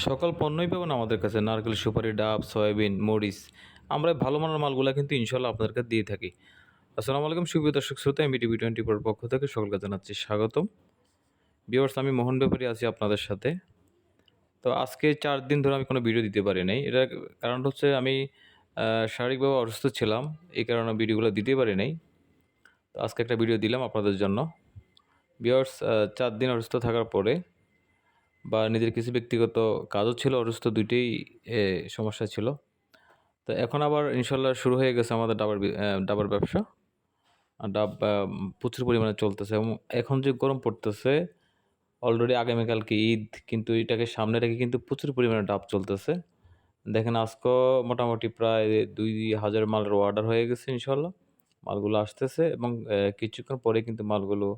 সকল পণ্যই পাবেন আমাদের কাছে। নারকেল, সুপারি, ডাব, সয়াবিন, মরিচ। আমরা ভালো মানের মালগুলো কিন্তু ইনশাল্লাহ আপনাদেরকে দিয়ে থাকি। আসসালামু আলাইকুম, সুপ্রিয় দর্শক শ্রোতা, আমি টিভি টোয়েন্টি ফোর পক্ষ থেকে সকলকে জানাচ্ছি স্বাগতম। বিয়ার্স আমি মোহন ব্যাপারী আছি আপনাদের সাথে। তো আজকে চার দিন ধরে আমি কোনো ভিডিও দিতে পারি নাই। এটার কারণ হচ্ছে আমি শারীরিকভাবে অসুস্থ ছিলাম। এই কারণে ভিডিওগুলো দিতে পারি নাই। তো আজকে একটা ভিডিও দিলাম আপনাদের জন্য। বিয়ার্স চার দিন অসুস্থ থাকার পরে বা নিজের কিছু ব্যক্তিগত কাজও ছিল, অসুস্থ দুইটাই সমস্যা ছিল। তো এখন আবার ইনশাল্লাহ শুরু হয়ে গেছে আমাদের ডাবার ডাবার ব্যবসা। ডাব প্রচুর পরিমাণে চলতেছে এবং এখন যে গরম পড়তেছে অলরেডি আগামীকালকে ঈদ, কিন্তু এটাকে সামনে রেখে কিন্তু প্রচুর পরিমাণে ডাব চলতেছে। দেখেন আজকেও মোটামুটি প্রায় দুই হাজার মালের অর্ডার হয়ে গেছে ইনশাল্লাহ, মালগুলো আসতেছে এবং কিছুক্ষণ পরে কিন্তু মালগুলো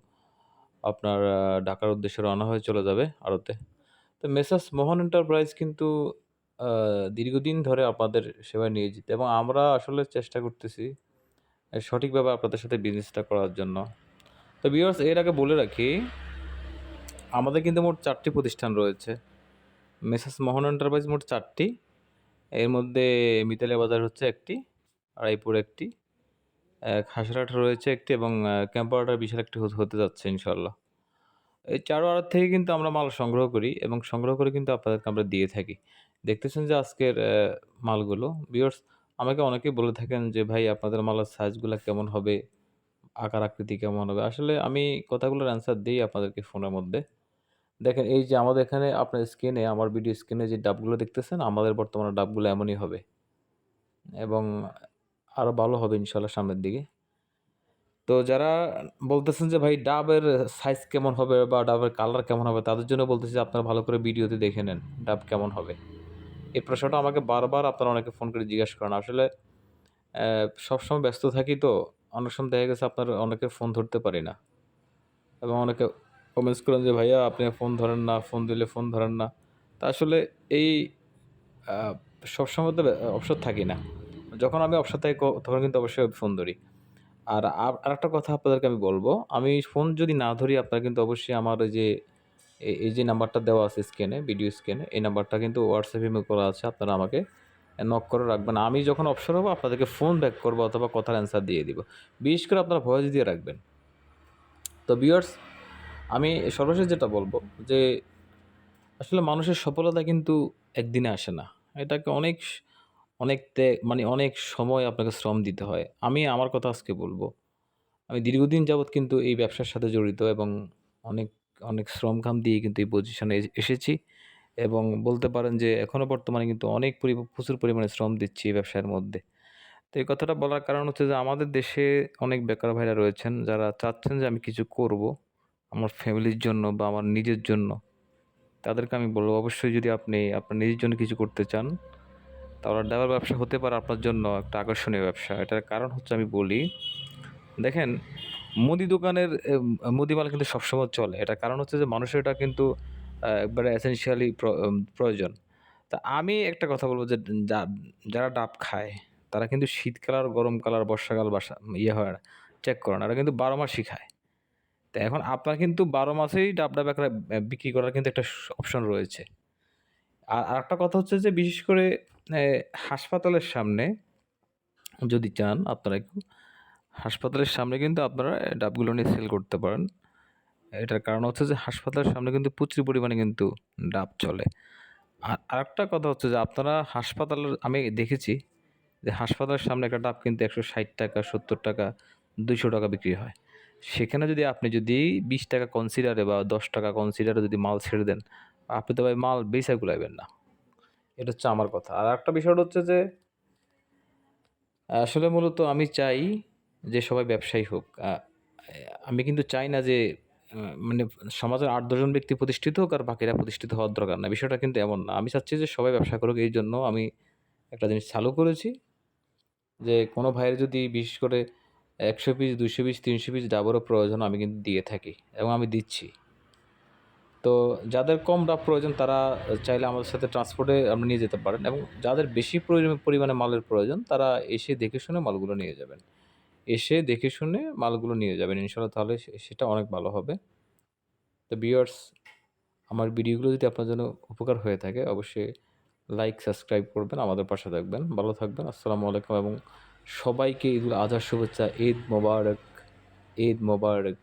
আপনার ঢাকার উদ্দেশ্যে রওনা হয়ে চলে যাবে আড়তে। তো মেসাস মোহন এন্টারপ্রাইজ কিন্তু দীর্ঘদিন ধরে আপনাদের সেবায় নিয়োজিত এবং আমরা আসলে চেষ্টা করতেছি সঠিকভাবে আপনাদের সাথে বিজনেসটা করার জন্য। তো বিয়ার্স এর আগে বলে রাখি, আমাদের কিন্তু মোট চারটি প্রতিষ্ঠান রয়েছে। মেসাস মোহন এন্টারপ্রাইজ মোট চারটি। এর মধ্যে মিতালিয়া বাজার হচ্ছে একটি আড়াইপুর একটি খাসরাট রয়েছে একটি এবং ক্যাম্পারটার বিশাল একটি হতে- যাচ্ছে ইনশাল্লাহ এই চারো আড়ত থেকে কিন্তু আমরা মাল সংগ্রহ করি এবং সংগ্রহ করে কিন্তু আপনাদেরকে আমরা দিয়ে থাকি। দেখতেছেন যে আজকের মালগুলো। বিয়ার্স আমাকে অনেকেই বলে থাকেন যে, ভাই, আপনাদের মালের সাইজগুলো কেমন হবে? আকার, আকৃতি কেমন হবে? আসলে আমি কথাগুলোর অ্যান্সার দিই আপনাদেরকে ফোনের মধ্যে। দেখেন, এই যে আমাদের এখানে, আপনার স্ক্রিনে আমার ভিডিও স্ক্রিনে যে ডাবগুলো দেখতেছেন, আমাদের বর্তমানে ডাবগুলো এমনই হবে। এবং আরও ভালো হবে ইনশাল্লাহ সামনের দিকে। তো যারা বলতেছেন যে, ভাই, ডাবের সাইজ কেমন হবে বা ডাবের কালার কেমন হবে? তাদের জন্য বলতেছি আপনারা ভালো করে ভিডিওতে দেখে নেন ডাব কেমন হবে। এই প্রশ্নটা আমাকে বারবার আপনারা অনেকে ফোন করে জিজ্ঞাসা করেন। আসলে সবসময় ব্যস্ত থাকি তো, অনেক সময় দেখা গেছে আপনার অনেকে ফোন ধরতে পারি না। এবং অনেকে কমেন্টস করেন যে, ভাইয়া, আপনি ফোন ধরেন না ফোন দিলে ফোন ধরেন না। তা আসলে এই সবসময় তো অবসর থাকি না। যখন আমি থাকি ক- তখন কিন্তু অবশ্যই ফোন ধরি। আর আর একটা কথা আপনাদেরকে আমি বলব, আমি ফোন যদি না ধরি, আপনারা কিন্তু অবশ্যই আমার যে এই- যে নাম্বারটা দেওয়া আছে স্ক্রিনে ভিডিও স্ক্রিনে এই নাম্বারটা কিন্তু হোয়াটসঅ্যাপে ইমেল করা আছে, আপনারা আমাকে নক করে রাখবেন। আমি যখন অবসর হব, আপনাদেরকে ফোন ব্যাক করব অথবা কথার অ্যান্সার দিয়ে দিব। বিশেষ করে আপনারা ভয়েস দিয়ে রাখবেন। তো বিয়ার্স আমি সর্বশেষ যেটা বলব যে, আসলে মানুষের সফলতা কিন্তু একদিনে আসে না। এটাকে অনেক অনেক ত্যাগ মানে অনেক সময় আপনাকে শ্রম দিতে হয়। আমি আমার কথা আজকে বলব। আমি দীর্ঘদিন যাবৎ কিন্তু এই ব্যবসার সাথে জড়িত এবং অনেক অনেক শ্রম ঘাম দিয়ে কিন্তু এই পজিশনে এসেছি এবং বলতে পারেন যে এখনও বর্তমানে কিন্তু অনেক পরি- প্রচুর পরিমাণে শ্রম দিচ্ছি এই ব্যবসার মধ্যে। তো এই কথাটা বলার কারণ হচ্ছে যে আমাদের দেশে অনেক বেকার ভাইরা রয়েছেন যারা চাচ্ছেন যে আমি কিছু করব আমার ফ্যামিলির জন্য বা আমার নিজের জন্য। তাদেরকে আমি বলব অবশ্যই যদি আপনি, আপনার নিজের জন্য কিছু করতে চান তাহলে ডাবার ব্যবসা হতে পারে আপনার জন্য একটা আকর্ষণীয় ব্যবসা। এটার কারণ হচ্ছে আমি বলি, দেখেন, মুদি দোকানের মুদিমাল কিন্তু সবসময় চলে। এটার কারণ হচ্ছে যে মানুষের এটা কিন্তু একবারে এসেনশিয়ালি প্রয়োজন। তা আমি একটা কথা বলব যে যারা ডাব খায়, তারা কিন্তু শীতকাল আর গরমকাল আর বর্ষাকাল বাসা ইয়ে হয় না চেক করে না। এরা কিন্তু বারো মাসই খায়। তো এখন আপনার কিন্তু বারো মাসেই ডাব ডাব একটা বিক্রি করার কিন্তু একটা অপশন রয়েছে। আর আরেকটা কথা হচ্ছে যে, বিশেষ করে হাসপাতালের সামনে যদি চান, আপনারা একটু হাসপাতালের সামনে কিন্তু আপনারা ডাবগুলো নিয়ে সেল করতে পারেন। এটার কারণ হচ্ছে যে, হাসপাতালের সামনে কিন্তু প্রচুর পরিমাণে কিন্তু ডাব চলে। আর আরেকটা কথা হচ্ছে যে, আপনারা হাসপাতালের, আমি দেখেছি যে, হাসপাতালের সামনে একটা ডাব কিন্তু একশো ষাট টাকা, সত্তর টাকা, দুইশো টাকা বিক্রি হয়। সেখানে যদি আপনি যদি বিশ টাকা কনসিডারে বা দশ টাকা কনসিডারে যদি মাল ছেড়ে দেন আপনি তো ভাই মাল বেচা গুলাইবেন না। এটা হচ্ছে আমার কথা। আর একটা বিষয় হচ্ছে যে, আসলে মূলত আমি চাই যে সবাই ব্যবসায়ী হোক। আমি কিন্তু চাই না যে মানে সমাজের আট দশজন ব্যক্তি প্রতিষ্ঠিত হোক আর বাকিরা প্রতিষ্ঠিত হওয়ার দরকার না। বিষয়টা কিন্তু এমন না। আমি চাচ্ছি যে সবাই ব্যবসা করুক, এই জন্য আমি একটা জিনিস চালু করেছি যে, কোনো ভাইয়ের যদি বিশেষ করে একশো পিস দুশো পিস, তিনশো পিস ডাবরও প্রয়োজন, আমি কিন্তু দিয়ে থাকি এবং আমি দিচ্ছি। তো যাদের কম ডাব প্রয়োজন, তারা চাইলে আমাদের সাথে ট্রান্সপোর্টে আপনি নিয়ে যেতে পারেন এবং যাদের বেশি পরিমাণে মালের প্রয়োজন, তারা এসে দেখে শুনে মালগুলো নিয়ে যাবেন। এসে দেখে শুনে মালগুলো নিয়ে যাবেন। ইনশাল্লাহ তাহলে সেটা অনেক ভালো হবে। তো বিয়ার্স আমার ভিডিওগুলো যদি আপনার জন্য উপকার হয়ে থাকে, অবশ্যই লাইক সাবস্ক্রাইব করবেন, আমাদের পাশে থাকবেন। ভালো থাকবেন, আসসালামু আলাইকুম এবং সবাইকে ঈদুল আজহার শুভেচ্ছা, ঈদ মোবারক ঈদ মোবারক।